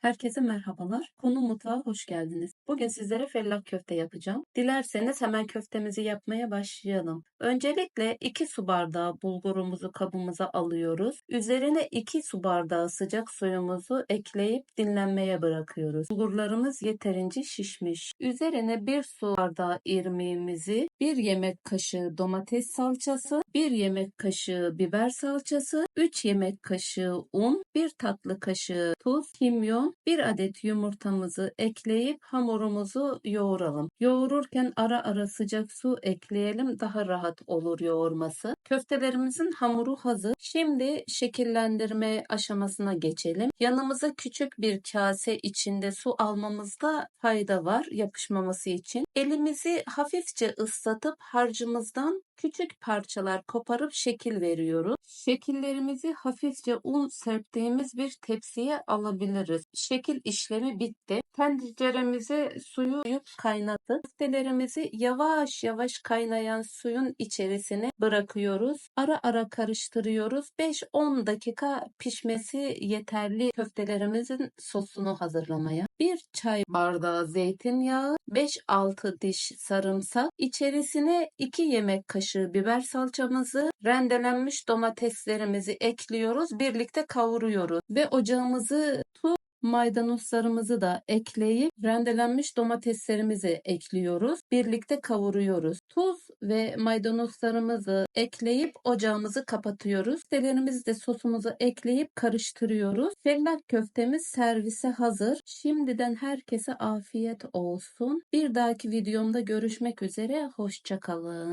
Herkese merhabalar. Konu mutfağa hoş geldiniz. Bugün sizlere fellah köfte yapacağım. Dilerseniz hemen köftemizi yapmaya başlayalım. Öncelikle 2 su bardağı bulgurumuzu kabımıza alıyoruz. Üzerine 2 su bardağı sıcak suyumuzu ekleyip dinlenmeye bırakıyoruz. Bulgurlarımız yeterince şişmiş. Üzerine 1 su bardağı irmiğimizi, 1 yemek kaşığı domates salçası, 1 yemek kaşığı biber salçası, 3 yemek kaşığı un, 1 tatlı kaşığı tuz, kimyon, 1 adet yumurtamızı ekleyip hamurumuzu yoğuralım. Yoğururken ara ara sıcak su ekleyelim daha rahat olur yoğurması. Köftelerimizin hamuru hazır. Şimdi şekillendirme aşamasına geçelim. Yanımıza küçük bir kase içinde su almamızda fayda var yapışmaması için. Elimizi hafifçe ıslatıp harcımızdan küçük parçalar koparıp şekil veriyoruz. Şekillerimizi hafifçe un serptiğimiz bir tepsiye alabiliriz. Şekil işlemi bitti. Tenceremize suyu kaynattık. Köftelerimizi yavaş yavaş kaynayan suyun içerisine bırakıyoruz. Ara ara karıştırıyoruz. 5-10 dakika pişmesi yeterli köftelerimizin sosunu hazırlamaya. 1 çay bardağı zeytinyağı, 5-6 diş sarımsak, içerisine 2 yemek kaşığı biber salçamızı, rendelenmiş domateslerimizi ekliyoruz. Birlikte kavuruyoruz ve ocağımızı tuz Maydanozlarımızı da ekleyip rendelenmiş domateslerimizi ekliyoruz. Birlikte kavuruyoruz. Tuz ve maydanozlarımızı ekleyip ocağımızı kapatıyoruz. Köftelerimizi de sosumuzu ekleyip karıştırıyoruz. Fellah köftemiz servise hazır. Şimdiden herkese afiyet olsun. Bir dahaki videomda görüşmek üzere. Hoşçakalın.